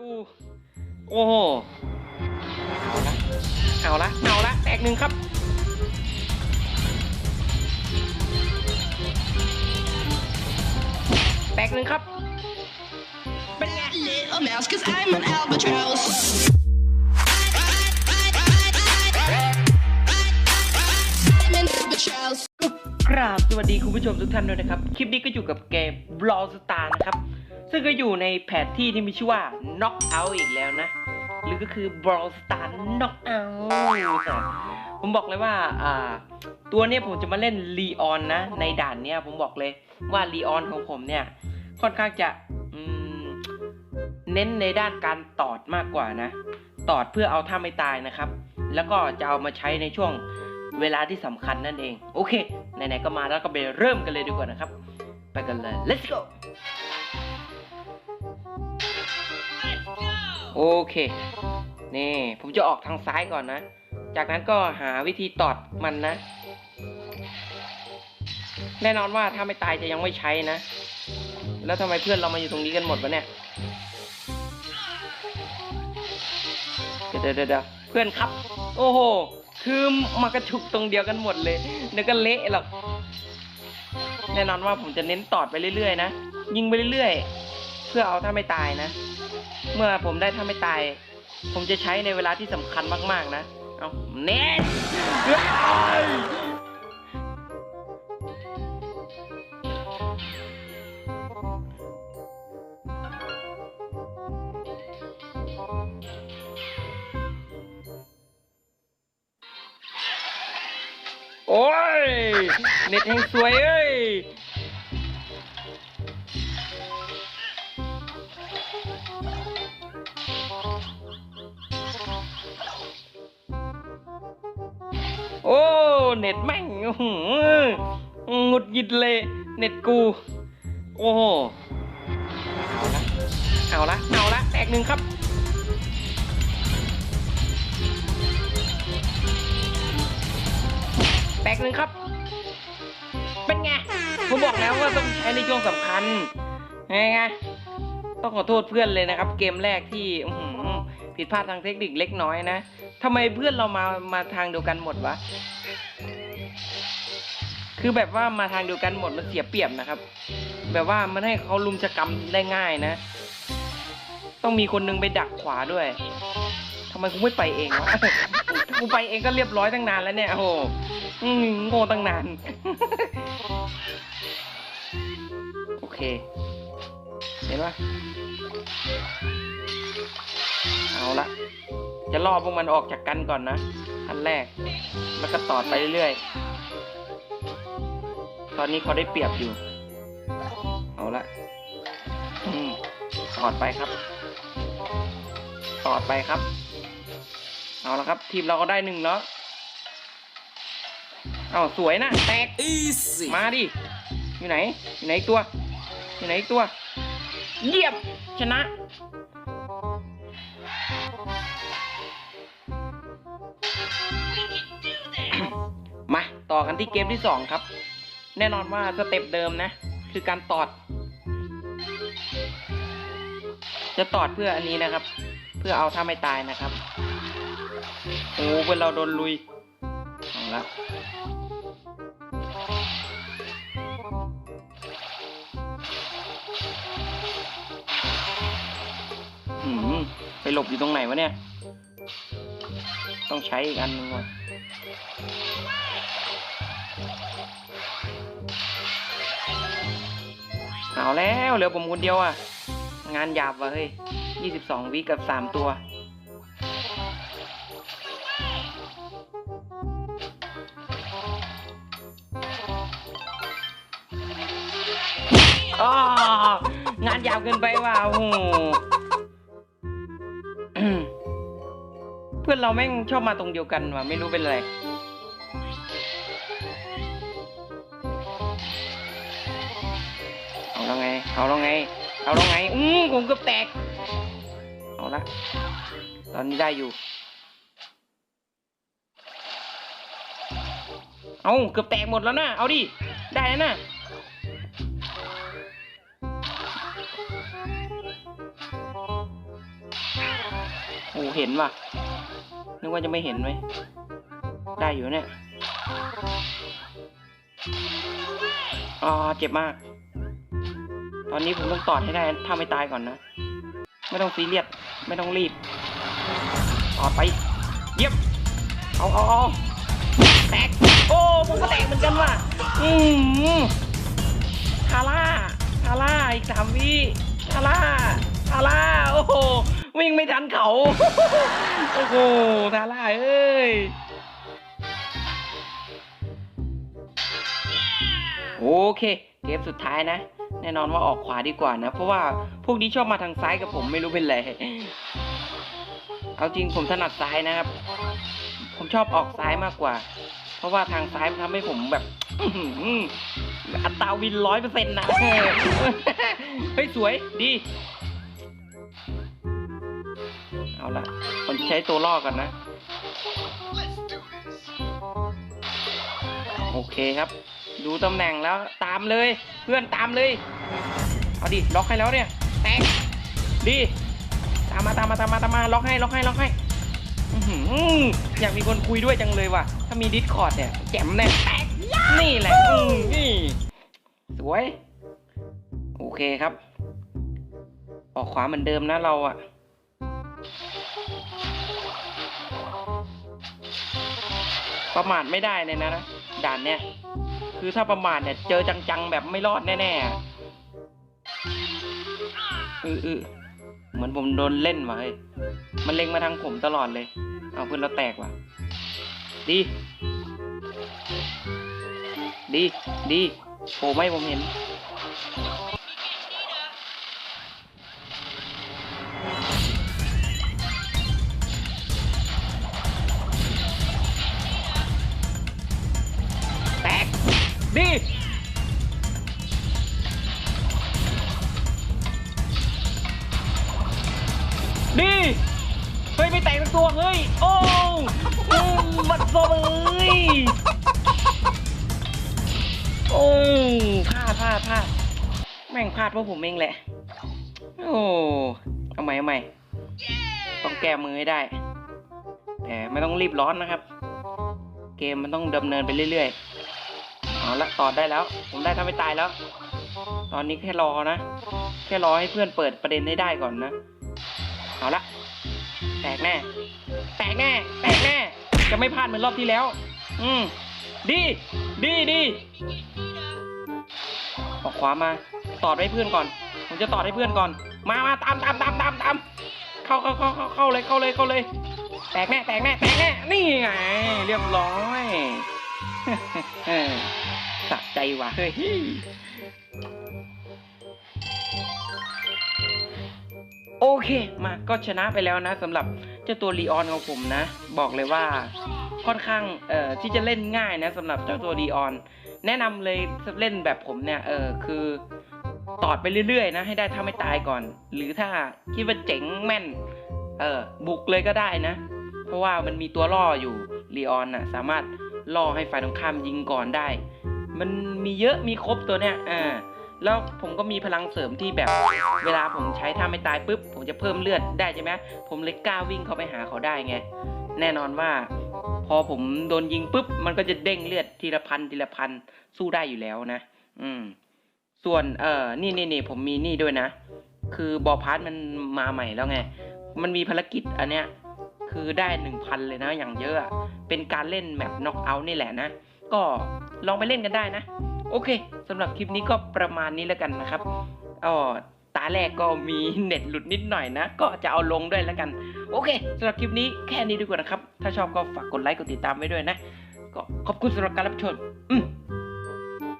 กู โอ้โหเอาละเอาละเอาละแตกหนึ่งครับแตกหนึ่งครับ เป็นไง little mouse, cause I'm an albatross. I'm an albatross. กราบสวัสดีคุณผู้ชมทุกท่านด้วยนะครับ คลิปนี้ก็อยู่กับเกม Brawl Star นะครับ ซึ่งก็อยู่ในแผนที่ที่มีชื่อว่า Knock Out อีกแล้วนะ หรือก็คือ Brawl Star Knock Out ผมบอกเลยว่าอ่าตัวเนี้ยผมจะมาเล่นลีออนนะ ในด่านเนี้ยผมบอกเลยว่าลีออนของผมเนี่ยค่อนข้างจะเน้นในด้านการตอดมากกว่านะ ตอดเพื่อเอาท่าไม่ตายนะครับ แล้วก็จะเอามาใช้ในช่วงเวลาที่สำคัญนั่นเอง โอเค ไหนๆ ก็มาแล้วก็ไปเริ่มกันเลยดีกว่านะครับ ไปกันเลย let's go โอเคนี่ผมจะออกทางซ้ายก่อนนะ จากนั้นก็หาวิธีตอดมันนะ แน่นอนว่าถ้าไม่ตายจะยังไม่ใช้นะ แล้วทำไมเพื่อนเรามาอยู่ตรงนี้กันหมดวะเนี่ยเดี๋ยวเดี๋ยวเพื่อนครับ โอ้โห คือมากระชุกตรงเดียวกันหมดเลยเดี๋ยวก็เละหรอกแน่นอนว่าผมจะเน้นตอดไปเรื่อยๆนะ ยิงไปเรื่อย พื่อเอาถ้าไม่ตายนะ เมื่อผมได้ถ้าไม่ตาย ผมจะใช้ในเวลาที่สำคัญมากๆนะ เอาเน้นเฮ้ยโอ้ย เน็ตแห่งสวยเอ้ย เน็ตแม่งอื้อหือหงุดหงิดเลยเน็ตกู โอ้โหเอาละเอาละแตกหนึ่งครับแตกหนึ่งครับ เป็นไงผมบอกแล้วว่าต้องใช้ในช่วงสำคัญไงไงต้องขอโทษเพื่อนเลยนะครับ เกมแรกที่ผิดพลาดทางเทคนิคเล็กน้อยนะทำไมเพื่อนเรามามาทางเดียวกันหมดวะ คือแบบว่ามาทางเดียวกันหมดมันเสียเปรียบนะครับ แบบว่ามันให้เขาลุมชะกรรมได้ง่ายนะ ต้องมีคนนึงไปดักขวาด้วยทำไมกูไม่ไปเองวะกูไปเองก็เรียบร้อยตั้งนานแล้วเนี่ยโอ้โหโง่ตั้งนาน โอเค เห็นปะเอาละจะล่อพวกมันออกจากกันก่อนนะอันแรก แล้วก็ต่อไปเรื่อยๆ ตอนนี้เขาได้เปรียบอยู่ เอาละอืมตอดไปครับ ตอดไปครับ เอาละครับ ทีมเราก็ได้หนึ่งแล้ว เอาสวยนะแตก Easy. มาดิ อยู่ไหน อยู่ไหนอีกตัว อยู่ไหนอีกตัว เยี่ยมชนะ มา ต่อกันที่เกมที่สองครับ แน่นอนว่าสเต็ปเดิมนะ คือการตอด จะตอดเพื่ออันนี้นะครับ เพื่อเอาถ้าไม่ตายนะครับโอ้เพื่อนเราโดนลุยเอาละไปหลบอยู่ตรงไหนวะเนี่ย ต้องใช้อีกอันหนึงว่ะ เอาแล้วเหลือผมคนเดียวอะ งานหยาบว่ะเฮ้ยยี่สิบสองวิกับสามตัว อ๋องานยาวเกินไปว่ะโอ้โหเพื่อนเราแม่งชอบมาตรงเดียวกันว่ะไม่รู้เป็นไร เอาแล้วไงเอาแล้วไงอาแล้วไง อืมผมเกือบแตก เอาละ ตอนนี้ได้อยู่ เอาเกือบแตกหมดแล้วนะ เอาดิ ได้แล้วนะโอ้เห็นว่ะ นึกว่าจะไม่เห็นไหม ได้อยู่เนี่ยอ๋อเจ็บมาก ตอนนี้ผมต้องตอดให้ได้ถ้าไม่ตายก่อนนะ ไม่ต้องซีเรียสไม่ต้องรีบตอดไป เยี่ยมเอาเอาเอาแตกโอ้ผมก็แตกเหมือนกันว่ะอืมทาร่าทาร่าอีกสามวิทาร่าทาร่าโอ้โหวิ่งไม่ทันเขาโอ้โหทาร่าเอ้ย โอเค เกมสุดท้ายนะ แน่นอนว่าออกขวาดีกว่านะ เพราะว่าพวกนี้ชอบมาทางซ้ายกับผมไม่รู้เป็นไรเอาจริงผมถนัดซ้ายนะครับ ผมชอบออกซ้ายมากกว่า เพราะว่าทางซ้ายมันทำให้ผมแบบอัตราวินร้อยเปอร์เซ็นต์นะเฮ้ยสวยดี เอาละผมใช้ตัวล่อก่อนนะ โอเคครับ ดูตำแหน่งแล้วตามเลย เพื่อนตามเลย เอาดิล็อกให้แล้วเนี่ยแตกดีตามมาตามมาตามมาตามมาล็อกให้ล็อกให้ล็อกให้อื้อหืออยากมีคนคุยด้วยจังเลยว่ะ ถ้ามีดิสคอร์ดเนี่ยแจ่มแน่แตกนี่แหละนี่สวย โอเคครับ ออกขวาเหมือนเดิมนะเราอะประมาทไม่ได้เลยนะนะด่านเนี้ย คือถ้าประมาทเนี่ยเจอจังๆ แบบไม่รอดแน่ๆอะเออเออเหมือนผมโดนเล่นว่ะเฮ้ยมันเล็งมาทางผมตลอดเลย เอาเพื่อนเราแตกว่ะ ดี ดี ดีโผล่ไม่ผมเห็น ดีดีเฮ้ย ไม่แตกทั้งตัวเฮ้ย โอ้อืมบัดซบเลยโอ้พลาดพลาดพลาดแม่งพลาดเพราะผมเองแหละ โอ้เอาใหม่เอาใหม่ต้องแก้มือให้ได้ แต่ไม่ต้องรีบร้อนนะครับ เกมมันต้องดำเนินไปเรื่อยๆ เอาละต่อได้แล้ว ผมได้ถ้าไม่ตายแล้ว ตอนนี้แค่รอนะ แค่รอให้เพื่อนเปิดประเด็นให้ได้ก่อนนะ เอาละแตกแน่ แตกแน่ แตกแน่ จะไม่พลาดเหมือนรอบที่แล้ว อืม ดี ดีดีออกขวามา ตอดให้เพื่อนก่อน ผมจะตอดให้เพื่อนก่อน มามาตามตามตามตามตามเข้าเข้าเข้าเข้าเข้าเลยเข้าเลยเข้าเลย แตกแน่ แตกแน่ แตกแน่ นี่ไง เรียบร้อยเออ สะใจว่ะเฮ้ยโอเค มาก็ชนะไปแล้วนะสำหรับเจ้าตัวลีออนของผมนะ บอกเลยว่าค่อนข้างเอ่อที่จะเล่นง่ายนะสำหรับเจ้าตัวลีออน แนะนำเลยเล่นแบบผมเนี่ยเออคือตอดไปเรื่อยๆนะ ให้ได้ถ้าไม่ตายก่อน หรือถ้าคิดว่าเจ๋งแม่น เออบุกเลยก็ได้นะ เพราะว่ามันมีตัวล่ออยู่ลีออนน่ะ สามารถล่อให้ฝ่ายตรงข้ามยิงก่อนได้ มันมีเยอะมีครบตัวเนี้ยอ่าแล้วผมก็มีพลังเสริมที่แบบ เวลาผมใช้ถ้าไม่ตายปุ๊บ ผมจะเพิ่มเลือดได้ใช่ไหมผมเลยกล้าวิ่งเข้าไปหาเขาได้ไง แน่นอนว่า พอผมโดนยิงปุ๊บ มันก็จะเด้งเลือดทีละพันทีละพันสู้ได้อยู่แล้วนะ อืม ส่วนเออนี่นี่นี่ผมมีนี่ด้วยนะ คือบอพาร์ทมันมาใหม่แล้วไง มันมีภารกิจอันเนี้ย คือได้หนึ่งพันเลยนะอย่างเยอะอะเป็นการเล่นแมปน็อกเอาท์นี่แหละนะ ก็ลองไปเล่นกันได้นะ โอเคสำหรับคลิปนี้ก็ประมาณนี้แล้วกันนะครับอ๋อตาแรกก็มีเน็ตหลุดนิดหน่อยนะ ก็จะเอาลงด้วยแล้วกัน โอเคสำหรับคลิปนี้แค่นี้ดีกว่านะครับ ถ้าชอบก็ฝากกดไลค์กดติดตามไว้ด้วยนะ ก็ขอบคุณสำหรับการรับชมอืม